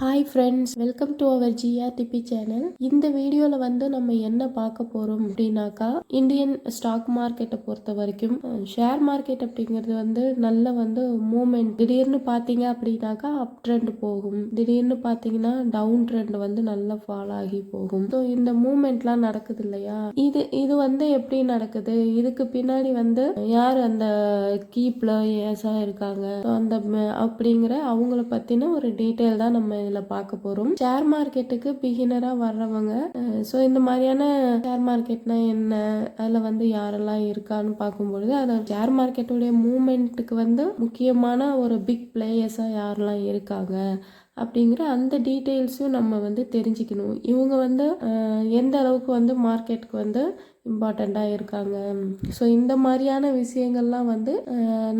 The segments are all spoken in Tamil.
Hi friends welcome to our GRDP channel இந்த வீடியோவில் வந்து நம்ம என்ன பார்க்க போகிறோம் அப்படின்னாக்கா இந்தியன் ஸ்டாக் மார்க்கெட்டை பொறுத்த வரைக்கும் ஷேர் மார்க்கெட் அப்படிங்கிறது வந்து நல்ல வந்து மூமெண்ட் திடீர்னு பார்த்தீங்க அப்படின்னாக்கா அப் ட்ரெண்ட் போகும். திடீர்னு பார்த்தீங்கன்னா டவுன் ட்ரெண்ட் வந்து நல்லா ஃபால் ஆகி போகும். ஸோ இந்த மூமெண்ட்லாம் நடக்குது இல்லையா? இது இது வந்து எப்படி நடக்குது? இதுக்கு பின்னாடி வந்து யார் அந்த கீ பிளேயர்ஸாக இருக்காங்க. அந்த அப்படிங்கிற அவங்கள பற்றின ஒரு டீட்டெயில் தான் நம்ம இதில் பார்க்க போகிறோம் ஷேர் மார்க்கெட்டுக்கு பிகினராக வர்றவங்க ஸோ இந்த மாதிரியான ஷேர் மார்க்கெட்னா என்ன? அதில் வந்து யாரெல்லாம் இருக்கான்னு பார்க்கும்பொழுது அதில் ஷேர் மார்க்கெட்டுடைய மூமெண்ட்டுக்கு வந்து முக்கியமான ஒரு பிக் பிளேயர்ஸாக யாரெல்லாம் இருக்காங்க? அப்படிங்கிற அந்த டீட்டெயில்ஸும் நம்ம வந்து தெரிஞ்சுக்கணும். இவங்க வந்து எந்த அளவுக்கு வந்து மார்க்கெட்டுக்கு வந்து இம்பார்ட்டண்ட்டாக இருக்காங்க. ஸோ இந்த மாதிரியான விஷயங்கள்லாம் வந்து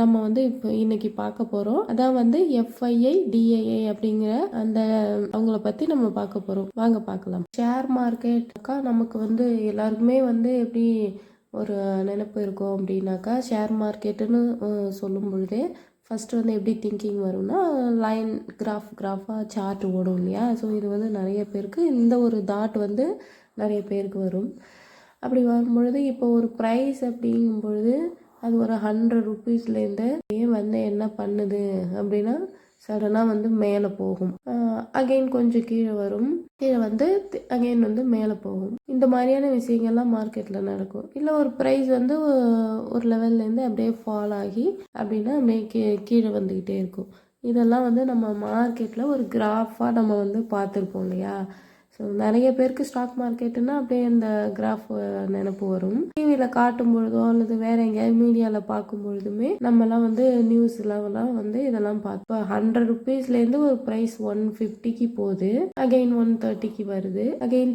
நம்ம வந்து இப்போ இன்னைக்கு பார்க்க போகிறோம் அதான் வந்து எஃப்ஐஐ டிஐஐ அப்படிங்கிற அந்த அவங்கள பற்றி நம்ம பார்க்க போகிறோம் வாங்க பார்க்கலாம். ஷேர் மார்க்கெட்க்கா நமக்கு வந்து எல்லாருக்குமே வந்து எப்படி ஒரு நினைப்பு இருக்கும் அப்படின்னாக்கா ஷேர் மார்க்கெட்டுன்னு சொல்லும் பொழுதே ஃபஸ்ட்டு வந்து எப்படி திங்கிங் வரும்னா லைன் கிராஃப் கிராஃபாக சார்ட் ஓடும் இல்லையா? ஸோ இது வந்து நிறைய பேருக்கு இந்த ஒரு தாட் வந்து நிறைய பேருக்கு வரும். அப்படி வரும்பொழுது இப்போ ஒரு ப்ரைஸ் அப்படிங்கும் பொழுது அது ஒரு ஹண்ட்ரட் ருபீஸ்லேருந்து ஏன் வந்து என்ன பண்ணுது? அப்படின்னா சடனாக வந்து மேலே போகும். அகைன் கொஞ்சம் கீழே வரும். கீழே வந்து அகைன் வந்து மேலே போகும். இந்த மாதிரியான விஷயங்கள்லாம் மார்க்கெட்டில் நடக்கும். இல்லை ஒரு ப்ரைஸ் வந்து ஒரு லெவல்லேருந்து அப்படியே ஃபால் ஆகி அப்படின்னா அப்படியே கீ கீழே வந்துக்கிட்டே இருக்கும். இதெல்லாம் வந்து நம்ம மார்க்கெட்டில் ஒரு கிராஃபாக நம்ம வந்து பார்த்துருப்போம் இல்லையா? ஸோ நிறைய பேருக்கு ஸ்டாக் மார்க்கெட்டுன்னா அப்படியே இந்த கிராஃப் நினப்பு வரும். டிவியில் காட்டும் பொழுதோ அல்லது வேற எங்கேயாவது மீடியாவில் பார்க்கும் பொழுதுமே நம்மலாம் வந்து நியூஸ்லாம் வந்து இதெல்லாம் பார்ப்போம் ஹண்ட்ரட் ருபீஸ்லேருந்து ஒரு ப்ரைஸ் ஒன் ஃபிஃப்டிக்கு போகுது. அகைன் ஒன் தேர்ட்டிக்கு வருது. அகைன்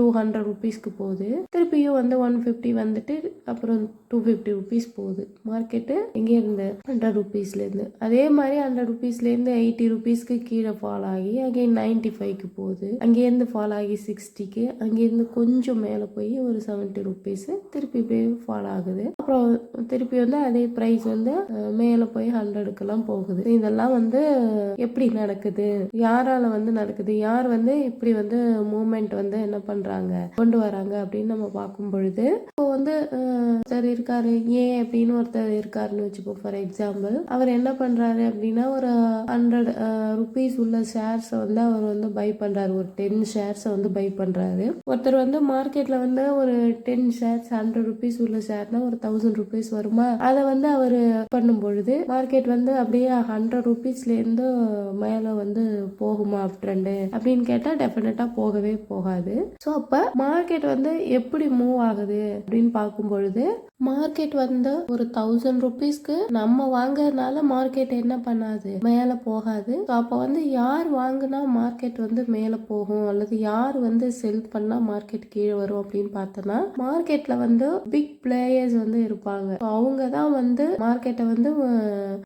டூ ஹண்ட்ரட் ருபீஸ்க்கு போகுது. திருப்பியும் வந்து ஒன் ஃபிஃப்டி வந்துட்டு அப்புறம் டூ ஃபிஃப்டி ருபீஸ் போகுது. மார்க்கெட்டு எங்கே இருந்து? ஹண்ட்ரட் ருபீஸ்லேருந்து அதே மாதிரி ஹண்ட்ரட் ருபீஸ்லேருந்து எயிட்டி ருபீஸ்க்கு கீழே ஃபால் ஆகி அகைன் நைன்டி ஃபைவ்க்கு போகுது. அங்கேருந்து ஃபால் ஆகி சிக்ஸ்டிக்கு அங்கேருந்து கொஞ்சம் மேலே போய் ஒரு செவன்ட்டி ருபீஸு திருப்பி போய் ஃபால் ஆகுது. அப்புறம் திருப்பி வந்து அதே ப்ரைஸ் வந்து மேலே போய் ஹண்ட்ரடுக்கெல்லாம் போகுது. இதெல்லாம் வந்து எப்படி நடக்குது? யாரால வந்து நடக்குது? யார் வந்து இப்படி வந்து மூமெண்ட் வந்து என்ன பண்றாங்க? கொண்டு வராங்க அப்படின்னு நம்ம பார்க்கும் பொழுது இப்போ வந்து ஒருத்தர் இருக்காரு. ஏன் அப்படின்னு ஒருத்தர் இருக்காருன்னு வச்சுப்போம் ஃபார் எக்ஸாம்பிள் அவர் என்ன பண்றாரு அப்படின்னா ஒரு ஹண்ட்ரட் ருபீஸ் உள்ள ஷேர்ஸை வந்து அவர் வந்து பை பண்றாரு. ஒரு டென் ஷேர்ஸை வந்து பை பண்றாரு. ஒருத்தர் வந்து மார்க்கெட்ல வந்து ஒரு டென் ஷேர்ஸ் ஹண்ட்ரட் ருபீஸ் உள்ள ஷேர்னா ஒரு தௌசண்ட் ருபீஸ் வருமா? அதை வந்து அவர் பண்ணும் பொழுது மார்க்கெட் வந்து அப்படியே ஹண்ட்ரட் ருபீஸ்ல இருந்து மேல வந்து போகுமா ட்ரெண்டு அப்படின்னு கேட்டா டெஃபினட்டா போகவே போகாது. ஸோ அப்ப மார்க்கெட் வந்து எப்படி மூவ் ஆகுது அப்படின்னு பார்க்கும் பொழுது மார்க்கெட் வந்து ஒரு தௌசண்ட் ருபீஸ்க்கு நம்ம வாங்குறதுனால மார்க்கெட் என்ன பண்ணாது? மேல போகாது. அப்போ வந்து யார் வாங்கினா மார்க்கெட் வந்து மேல போகும்? அல்லது யார் வந்து செல் பண்ணா மார்க்கெட் கீழே வரும் அப்படின்னு பார்த்தோம்னா மார்க்கெட்ல வந்து பிக் பிளேயர்ஸ் வந்து இருப்பாங்க. அவங்க தான் வந்து மார்க்கெட்டை வந்து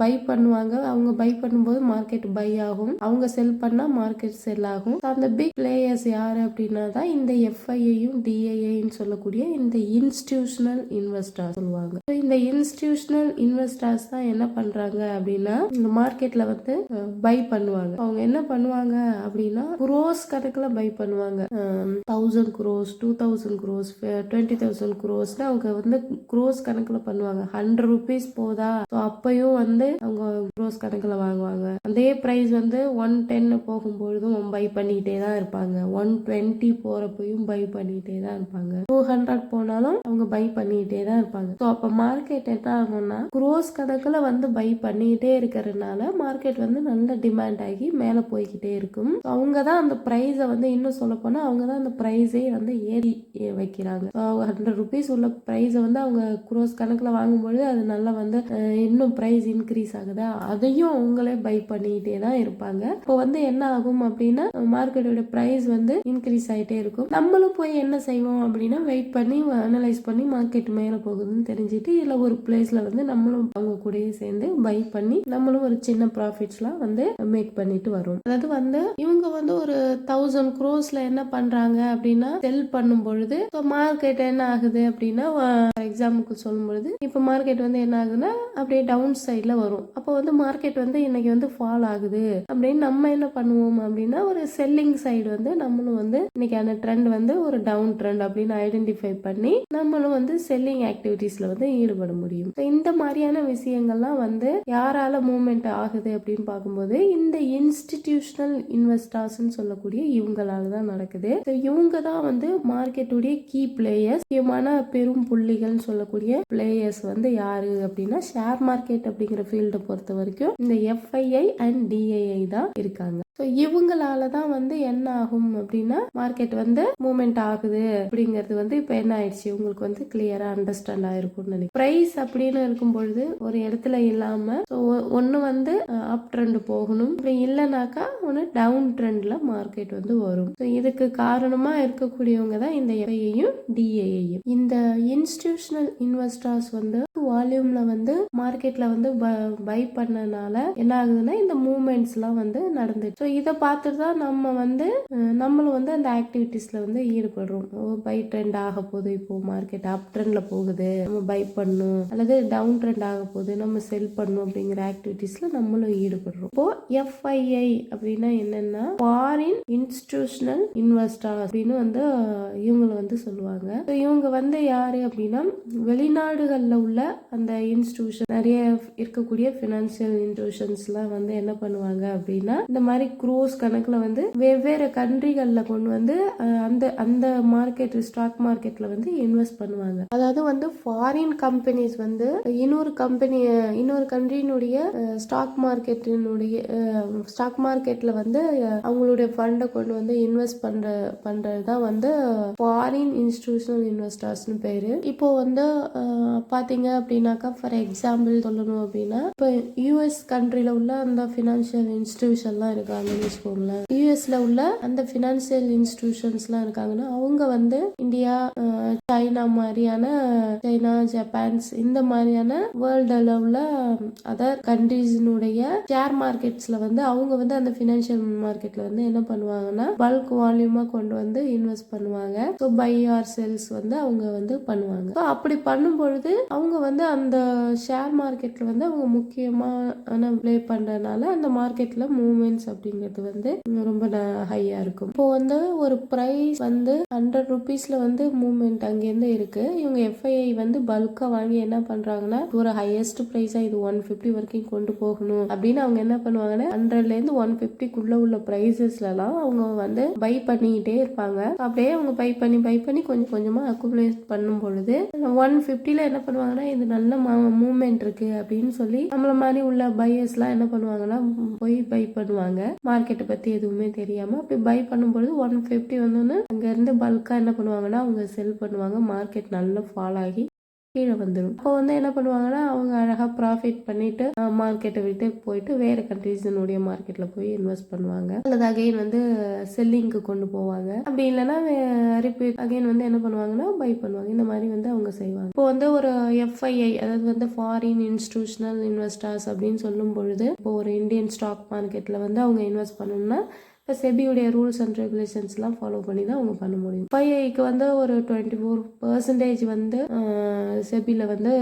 பை பண்ணுவாங்க. அவங்க பை பண்ணும்போது மார்க்கெட் பை ஆகும். அவங்க செல் பண்ணா மார்க்கெட் செல் ஆகும். அந்த பிக் பிளேயர்ஸ் யார் அப்படின்னா தான் இந்த எஃப்ஐஏயும் டிஐஏன்னு சொல்லக்கூடிய இந்த இன்ஸ்டிடியூஷனல் இன்வெஸ்டர் சொல்லுவாங்க. இந்த இன்ஸ்டிடியூஷனல் இன்வெஸ்டர்ஸ் தான் என்ன பண்றாங்க அப்படின்னா இந்த மார்க்கெட்ல வந்து பை பண்ணுவாங்க. அவங்க என்ன பண்ணுவாங்க அப்படின்னா குரோஸ் கணக்குல பை பண்ணுவாங்க. Thousand crores two thousand crores twenty thousand குரோஸ்னு அவங்க வந்து குரோஸ் கணக்குல பண்ணுவாங்க. ஹண்ட்ரட் ருபீஸ் போதா? ஸோ அப்பயும் வந்து அவங்க குரோஸ் கணக்குல வாங்குவாங்க. அதே ப்ரைஸ் வந்து ஒன் டென் போகும்பொழுதும் பை பண்ணிக்கிட்டே தான் இருப்பாங்க. ஒன் டுவெண்ட்டி போறப்பையும் பை பண்ணிக்கிட்டே தான் இருப்பாங்க. டூ ஹண்ட்ரட் போனாலும் அவங்க பை பண்ணிக்கிட்டே தான் இருப்பாங்க. ஸோ அப்போ மார்க்கெட் என்ன ஆகும்னா குரோஸ் கணக்கில் வந்து பை பண்ணிக்கிட்டே இருக்கிறதுனால மார்க்கெட் வந்து நல்ல டிமாண்ட் ஆகி மேலே போய்கிட்டே இருக்கும். அவங்க தான் அந்த ப்ரைஸை வந்து இன்னும் சொல்ல போனால் அவங்க தான் அந்த ப்ரைஸே வந்து ஏறி வைக்கிறாங்க. ஹண்ட்ரட் ருபீஸ் உள்ள ப்ரைஸை வந்து அவங்க குரோஸ் கணக்கில் வாங்கும்பொழுது அது நல்லா வந்து இன்னும் ப்ரைஸ் இன்க்ரீஸ் ஆகுதா. அதையும் அவங்களே பை பண்ணிக்கிட்டே தான் இருப்பாங்க. இப்போ வந்து என்ன ஆகும் அப்படின்னா மார்க்கெட்டோட ப்ரைஸ் வந்து இன்க்ரீஸ் ஆகிட்டே இருக்கும். நம்மளும் போய் என்ன செய்வோம் அப்படின்னா வெயிட் பண்ணி அனலைஸ் பண்ணி மார்க்கெட் மேலே போகுது. போகுதுன்னு தெரிஞ்சுட்டு இல்லை ஒரு பிளேஸில் வந்து நம்மளும் அவங்க கூடயே சேர்ந்து பை பண்ணி நம்மளும் ஒரு சின்ன ப்ராஃபிட்ஸ்லாம் வந்து மேக் பண்ணிட்டு வரும். அதாவது வந்து இவங்க வந்து ஒரு தௌசண்ட் க்ரோஸ்ல என்ன பண்றாங்க அப்படின்னா செல் பண்ணும் பொழுது மார்க்கெட் என்ன ஆகுது அப்படின்னா ஃபார் எக்ஸாம்பிளுக்கு சொல்லும் பொழுது இப்போ மார்க்கெட் வந்து என்ன ஆகுதுன்னா அப்படியே டவுன் சைட்ல வரும். அப்போ வந்து மார்க்கெட் வந்து இன்னைக்கு வந்து ஃபால் ஆகுது. அப்படின்னு நம்ம என்ன பண்ணுவோம் அப்படின்னா ஒரு செல்லிங் சைடு வந்து நம்மளும் வந்து இன்னைக்கான ட்ரெண்ட் வந்து ஒரு டவுன் ட்ரெண்ட் அப்படின்னு ஐடென்டிஃபை பண்ணி நம்மளும் வந்து செல்லிங் ஆக்டிவிட்டீஸ்ல வந்து ஈடுபட முடியும். இந்த மாதிரியான விஷயங்கள்லாம் வந்து யாரால மூமெண்ட் ஆகுது அப்படின்னு பார்க்கும்போது இந்த இன்ஸ்டிடியூஷனல் இன்வெஸ்டர்ஸ்னு சொல்லக்கூடிய இவங்களால தான் நடக்குது. இவங்க தான் வந்து மார்க்கெட்டுடைய கீ பிளேயர்ஸ் முக்கியமான பெரும் புள்ளிகள்னு சொல்லக்கூடிய பிளேயர்ஸ் வந்து யாரு அப்படின்னா ஷேர் மார்க்கெட் அப்படிங்கிற ஃபீல்டை பொறுத்த வரைக்கும் இந்த எஃப்ஐஐ அண்ட் டிஐஐ தான் இருக்காங்க. ஸோ இவங்களால தான் வந்து என்ன ஆகும் அப்படின்னா மார்க்கெட் வந்து மூமெண்ட் ஆகுது அப்படிங்கிறது வந்து இப்போ என்ன ஆயிடுச்சு? உங்களுக்கு வந்து கிளியரா அண்டர்ஸ்டாண்ட் ஆயிருக்கும்னு நினைக்கிறேன். ப்ரைஸ் அப்படின்னு இருக்கும் பொழுது ஒரு இடத்துல இல்லாம ஸோ ஒன்று வந்து அப் ட்ரெண்ட் போகணும். அப்படி இல்லைனாக்கா ஒன்று டவுன் ட்ரெண்ட்ல மார்க்கெட் வந்து வரும். ஸோ இதுக்கு காரணமா இருக்கக்கூடியவங்க தான் இந்த எஃப்ஐயையும் டிஏஐயும் இந்த இன்ஸ்டிடியூஷனல் இன்வெஸ்டர்ஸ் வந்து வால்யூம்ல வந்து மார்க்கெட்ல வந்து பை பண்ணனால என்ன ஆகுதுன்னா இந்த மூமெண்ட்ஸ்லாம் வந்து நடந்துச்சு ஸோ இதை பார்த்துட்டு தான் நம்ம வந்து நம்மளும் வந்து அந்த ஆக்டிவிட்டீஸ்ல வந்து ஈடுபடுறோம். பை ட்ரெண்ட் ஆக போகுது இப்போ மார்க்கெட் அப் ட்ரெண்ட்ல போகுது நம்ம பை பண்ணும். அல்லது டவுன் ட்ரெண்ட் ஆக போகுது நம்ம செல் பண்ணும் அப்படிங்கிற ஆக்டிவிட்டீஸ்ல நம்மளும் ஈடுபடுறோம். இப்போ எஃப்ஐஐ அப்படின்னா என்னன்னா ஃபாரின் இன்ஸ்டிடியூஷனல் இன்வெஸ்டர் அப்படின்னு வந்து இவங்களை வந்து சொல்லுவாங்க. இவங்க வந்து யாரு அப்படின்னா வெளிநாடுகளில் உள்ள அந்த இன்ஸ்டிடியூஷன் நிறைய இருக்கக்கூடிய ஃபினான்சியல் இன்ஸ்டிடியூஷன்ஸ்லாம் வந்து என்ன பண்ணுவாங்க அப்படின்னா இந்த மாதிரி க்ரோஸ் கணக்கில் வந்து வெவ்வேறு கண்ட்ரிகளில் கொண்டு வந்து அந்த அந்த மார்க்கெட் ஸ்டாக் மார்க்கெட்டில் வந்து இன்வெஸ்ட் பண்ணுவாங்க. அதாவது வந்து ஃபாரின் கம்பெனிஸ் வந்து இன்னொரு கம்பெனி இன்னொரு கண்ட்ரியினுடைய ஸ்டாக் மார்க்கெட்டினுடைய ஸ்டாக் மார்க்கெட்டில் வந்து அவங்களுடைய ஃபண்டை கொண்டு வந்து இன்வெஸ்ட் பண்ற பண்றது தான் வந்து ஃபாரின் இன்ஸ்டிடியூஷனல் இன்வெஸ்டர்ஸ்னு பேரு. இப்போ வந்து பார்த்தீங்க பாத்தீங்க அப்படின்னாக்கா ஃபார் எக்ஸாம்பிள் சொல்லணும் அப்படின்னா இப்போ யூஎஸ் கண்ட்ரியில் உள்ள அந்த ஃபினான்ஷியல் இன்ஸ்டிடியூஷன்லாம் இருக்காங்கன்னு வச்சுக்கோங்களேன். யூஎஸ்ல உள்ள அந்த ஃபினான்ஷியல் இன்ஸ்டிடியூஷன்ஸ்லாம் இருக்காங்கன்னா அவங்க வந்து இந்தியா சைனா மாதிரியான சைனா ஜப்பான்ஸ் இந்த மாதிரியான வேர்ல்டில் உள்ள அதர் கண்ட்ரீஸினுடைய ஷேர் மார்க்கெட்ஸில் வந்து அவங்க வந்து அந்த ஃபினான்ஷியல் மார்க்கெட்டில் வந்து என்ன பண்ணுவாங்கன்னா பல்க் வால்யூமாக கொண்டு வந்து இன்வெஸ்ட் பண்ணுவாங்க. ஸோ பை ஆர் சேல்ஸ் வந்து அவங்க வந்து பண்ணுவாங்க. ஸோ அப்படி பண்ணும் பொழுது அவங்க வந்து அந்த ஷேர் மார்க்கெட்டில் வந்து அவங்க முக்கியமான ப்ளே பண்ணுறதுனால அந்த மார்க்கெட்டில் மூமெண்ட்ஸ் அப்படிங்கிறது வந்து ரொம்ப ஹையாக இருக்கும். இப்போ வந்து ஒரு ப்ரைஸ் வந்து ஹண்ட்ரட் ருபீஸில் வந்து மூமெண்ட் அங்கேருந்து இருக்குது இவங்க எஃப்ஐஐ வந்து பல்காக வாங்கி என்ன பண்ணுறாங்கன்னா ஒரு ஹையஸ்ட் ப்ரைஸாக இது ஒன் ஃபிஃப்டி வரைக்கும் கொண்டு போகணும் அப்படின்னு அவங்க என்ன பண்ணுவாங்கன்னா ஹண்ட்ரட்லேருந்து ஒன் ஃபிஃப்டிக்குள்ளே உள்ள ப்ரைஸஸ்லாம் அவங்க வந்து பை பண்ணிக்கிட்டே இருப்பாங்க. அப்படியே அவங்க பை பண்ணி பை பண்ணி கொஞ்சம் கொஞ்சமாக அக்குமுலேட் பண்ணும் பொழுது ஒன் ஃபிஃப்டியில் என்ன பண்ணுவாங்கன்னா இது நல்ல மூவ்மெண்ட் இருக்கு அப்படின்னு சொல்லி நம்மள மாதிரி உள்ள பையர்ஸ்லாம் என்ன பண்ணுவாங்கன்னா போய் பை பண்ணுவாங்க. மார்க்கெட்டை பத்தி எதுவுமே தெரியாம அப்படி பை பண்ணும்பொழுது ஒன் ஃபிஃப்டி வந்தோன்னு அங்க இருந்து பல்கா என்ன பண்ணுவாங்கன்னா அவங்க செல் பண்ணுவாங்க. மார்க்கெட் நல்லா ஃபால் ஆகி கீழே வந்துடும் அப்போ வந்து என்ன பண்ணுவாங்கன்னா அவங்க அழகாக ப்ராஃபிட் பண்ணிட்டு மார்க்கெட்டை விட்டு போயிட்டு வேறு கண்ட்ரீஸினுடைய மார்க்கெட்டில் போய் இன்வெஸ்ட் பண்ணுவாங்க. அல்லது அகைன் வந்து செல்லிங்க்கு கொண்டு போவாங்க. அப்படி இல்லைன்னா ரிப்பீட் அகைன் வந்து என்ன பண்ணுவாங்கன்னா பை பண்ணுவாங்க. இந்த மாதிரி வந்து அவங்க செய்வாங்க. இப்போ வந்து ஒரு எஃப்ஐஐ அதாவது வந்து ஃபாரின் இன்ஸ்டிடியூஷனல் இன்வெஸ்டர்ஸ் அப்படின்னு சொல்லும் பொழுது இப்போ ஒரு இந்தியன் ஸ்டாக் மார்க்கெட்டில் வந்து அவங்க இன்வெஸ்ட் பண்ணணும்னா இப்போ செபியுடைய ரூல்ஸ் அண்ட் ரெகுலேஷன்ஸ்லாம் ஃபாலோ பண்ணி தான் அவங்க பண்ண முடியும். பையக்கு வந்து ஒரு டுவெண்ட்டி ஃபோர் பர்சன்டேஜ் வந்து செபியில் வந்து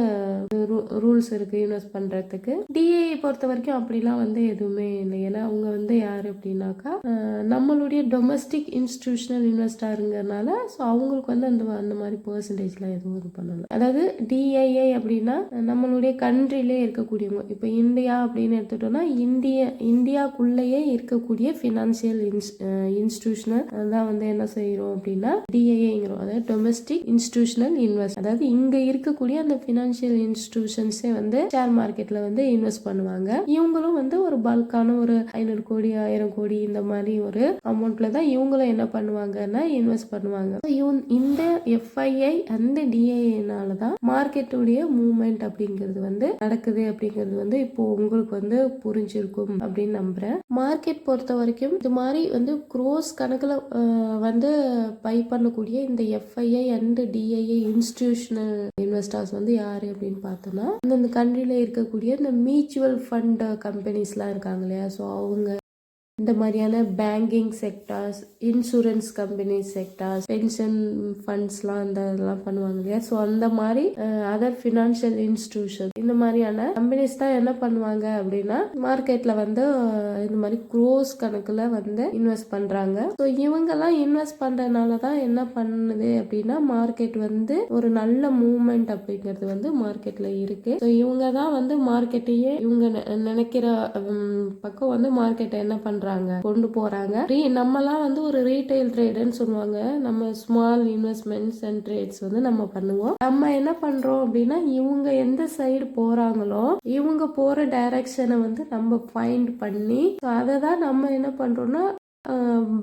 ரூல்ஸ் இருக்குது இன்வெஸ்ட் பண்ணுறதுக்கு டிஏ பொறுத்த வரைக்கும் அப்படிலாம் வந்து எதுவுமே இல்லை. ஏன்னா அவங்க வந்து யார் அப்படின்னாக்கா நம்மளுடைய டொமஸ்டிக் இன்ஸ்டிடியூஷனல் இன்வெஸ்டாருங்கிறனால ஸோ அவங்களுக்கு வந்து அந்த அந்த மாதிரி பர்சன்டேஜ்லாம் எதுவும் இது பண்ணலை. அதாவது டிஐஏ அப்படின்னா நம்மளுடைய கண்ட்ரிலே இருக்கக்கூடியவங்க. இப்போ இந்தியா அப்படின்னு எடுத்துட்டோம்னா இந்திய இந்தியாக்குள்ளேயே இருக்கக்கூடிய ஃபினான்ஷியல் ஃபினான்சியல் இன்ஸ் இன்ஸ்டிடியூஷனல் தான் வந்து என்ன செய்கிறோம் அப்படின்னா டிஐஏங்கிறோம் அதாவது டொமஸ்டிக் இன்ஸ்டிடியூஷனல் இன்வெஸ்ட் அதாவது இங்க இருக்கக்கூடிய அந்த ஃபினான்சியல் இன்ஸ்டிடியூஷன்ஸே வந்து ஷேர் மார்க்கெட்ல வந்து இன்வெஸ்ட் பண்ணுவாங்க. இவங்களும் வந்து ஒரு பல்கான ஒரு ஐநூறு கோடி ஆயிரம் கோடி இந்த மாதிரி ஒரு அமௌண்ட்ல தான் இவங்களும் என்ன பண்ணுவாங்கன்னா இன்வெஸ்ட் பண்ணுவாங்க. இவன்- இந்த எஃப்ஐஐ அந்த டிஐஏனால தான் மார்க்கெட்டுடைய மூவ்மெண்ட் அப்படிங்கிறது வந்து நடக்குது அப்படிங்கிறது வந்து இப்போ உங்களுக்கு வந்து புரிஞ்சிருக்கும் அப்படின்னு நம்புறேன். மார்க்கெட் பொறுத்த வரைக்கும் இது மாதிரி வந்து க்ரோஸ் கணக்கில் வந்து பை பண்ணக்கூடிய இந்த FII and DIA institutional investors வந்து யார் அப்படின்னு பார்த்தோன்னா அந்தந்த கண்ட்ரியில் இருக்கக்கூடிய இந்த மியூச்சுவல் ஃபண்ட் கம்பெனிஸ்லாம் இருக்காங்க இல்லையா? ஸோ அவங்க இந்த மாதிரியான banking sectors insurance company sectors pension ஃபண்ட்ஸ்லாம் அந்த இதெல்லாம் பண்ணுவாங்க இல்லையா? ஸோ அந்த மாதிரி அதர் ஃபினான்ஷியல் இன்ஸ்டிடியூஷன் இந்த மாதிரியான கம்பெனிஸ் தான் என்ன பண்ணுவாங்க அப்படின்னா மார்க்கெட்டில் வந்து இந்த மாதிரி க்ரோஸ் கணக்கில் வந்து இன்வெஸ்ட் பண்ணுறாங்க ஸோ இவங்கெல்லாம் இன்வெஸ்ட் பண்ணுறதுனால தான் என்ன பண்ணுது அப்படின்னா மார்க்கெட் வந்து ஒரு நல்ல மூவ்மெண்ட் அப்படிங்கிறது வந்து மார்க்கெட்டில் இருக்கு. ஸோ இவங்க தான் வந்து மார்க்கெட்டையே இவங்க நெ- நினைக்கிற பக்கம் வந்து மார்க்கெட்டை என்ன பண்றாங்க கொண்டு போறாங்க. நம்மலாம் வந்து ஒரு ரீட்டைல் ட்ரேடுன்னு சொல்லுவாங்க. நம்ம ஸ்மால் இன்வெஸ்ட்மெண்ட்ஸ் அண்ட் ட்ரேட்ஸ் வந்து நம்ம பண்ணுவோம். நம்ம என்ன பண்றோம் அப்படின்னா இவங்க எந்த சைடு போறாங்களோ இவங்க போற டைரக்ஷனை வந்து நம்ம ஃபைண்ட் பண்ணி அதை தான் நம்ம என்ன பண்றோம்னா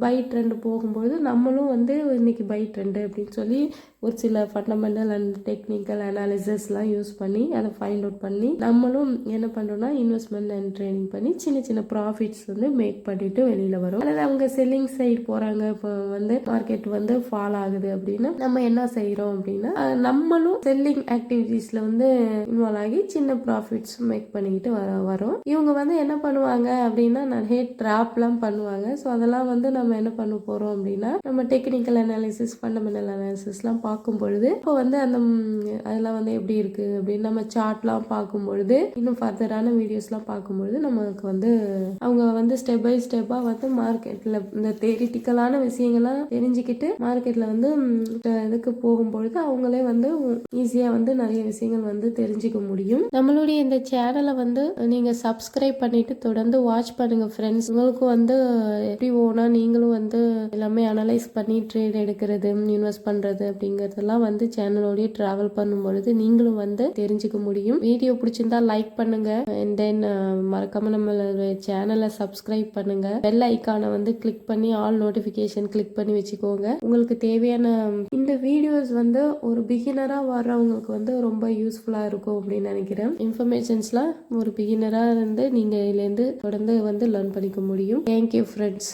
பை ட்ரெண்ட் போகும்போது நம்மளும் வந்து இன்னைக்கு பை ட்ரெண்டு அப்படின்னு சொல்லி ஒரு சில ஃபண்டமெண்டல் அண்ட் டெக்னிக்கல் அனாலிசிஸ்லாம் யூஸ் பண்ணி அதை ஃபைண்ட் அவுட் பண்ணி நம்மளும் என்ன பண்ணுறோம்னா இன்வெஸ்ட்மெண்ட் அண்ட் ட்ரெயினிங் பண்ணி சின்ன சின்ன ப்ராஃபிட்ஸ் வந்து மேக் பண்ணிட்டு வெளியில் வரும். அதாவது அவங்க செல்லிங் சைடு போகிறாங்க இப்போ வந்து மார்க்கெட் வந்து ஃபால் ஆகுது அப்படின்னா நம்ம என்ன செய்கிறோம் அப்படின்னா நம்மளும் செல்லிங் ஆக்டிவிட்டீஸில் வந்து இன்வால்வ் ஆகி சின்ன ப்ராஃபிட்ஸ் மேக் பண்ணிக்கிட்டு வர வரோம். இவங்க வந்து என்ன பண்ணுவாங்க அப்படின்னா நிறைய ட்ராப்லாம் பண்ணுவாங்க. ஸோ அதெல்லாம் வந்து நம்ம நம்ம என்ன பண்ண போகிறோம் அப்படின்னா நம்ம டெக்னிக்கல் அனாலிசிஸ் ஃபண்டமெண்டல் அனாலிசிஸ்லாம் பார்க்கும் பொழுது இப்போ வந்து அந்த அதெல்லாம் வந்து எப்படி இருக்குது அப்படின்னு நம்ம சார்ட்லாம் பார்க்கும் பொழுது இன்னும் ஃபர்தரான வீடியோஸ்லாம் பார்க்கும்பொழுது நமக்கு வந்து அவங்க வந்து ஸ்டெப் பை ஸ்டெப்பாக வந்து மார்க்கெட்டில் இந்த தேரிட்டிக்கலான விஷயங்கள்லாம் தெரிஞ்சுக்கிட்டு மார்க்கெட்டில் வந்து இதுக்கு போகும்பொழுது அவங்களே வந்து ஈஸியாக வந்து நிறைய விஷயங்கள் வந்து தெரிஞ்சுக்க முடியும். நம்மளுடைய இந்த சேனலை வந்து நீங்கள் சப்ஸ்கிரைப் பண்ணிட்டு தொடர்ந்து வாட்ச் பண்ணுங்கள் ஃப்ரெண்ட்ஸ் உங்களுக்கும் வந்து எப்படி ஓனா நீங்களும் வந்து எல்லாமே அனலைஸ் பண்ணி ட்ரேட் எடுக்கிறது இன்வெஸ்ட் பண்ணுறது அப்படிங்கிறதெல்லாம் வந்து சேனலோடய ட்ராவல் பண்ணும் பொழுது நீங்களும் வந்து தெரிஞ்சுக்க முடியும். வீடியோ பிடிச்சிருந்தா லைக் பண்ணுங்க. அண்ட் தென் மறக்காம நம்ம சேனலை சப்ஸ்கிரைப் பண்ணுங்க. பெல் ஐக்கானை வந்து கிளிக் பண்ணி ஆல் நோட்டிஃபிகேஷன் கிளிக் பண்ணி வச்சுக்கோங்க. உங்களுக்கு தேவையான இந்த வீடியோஸ் வந்து ஒரு பிகினராக வர்றவங்களுக்கு வந்து ரொம்ப யூஸ்ஃபுல்லாக இருக்கும் அப்படின்னு நினைக்கிறேன். இன்ஃபர்மேஷன்ஸ்லாம் ஒரு பிகினராக இருந்து நீங்கள் இதுலேருந்து தொடர்ந்து வந்து லேர்ன் பண்ணிக்க முடியும். Thank you friends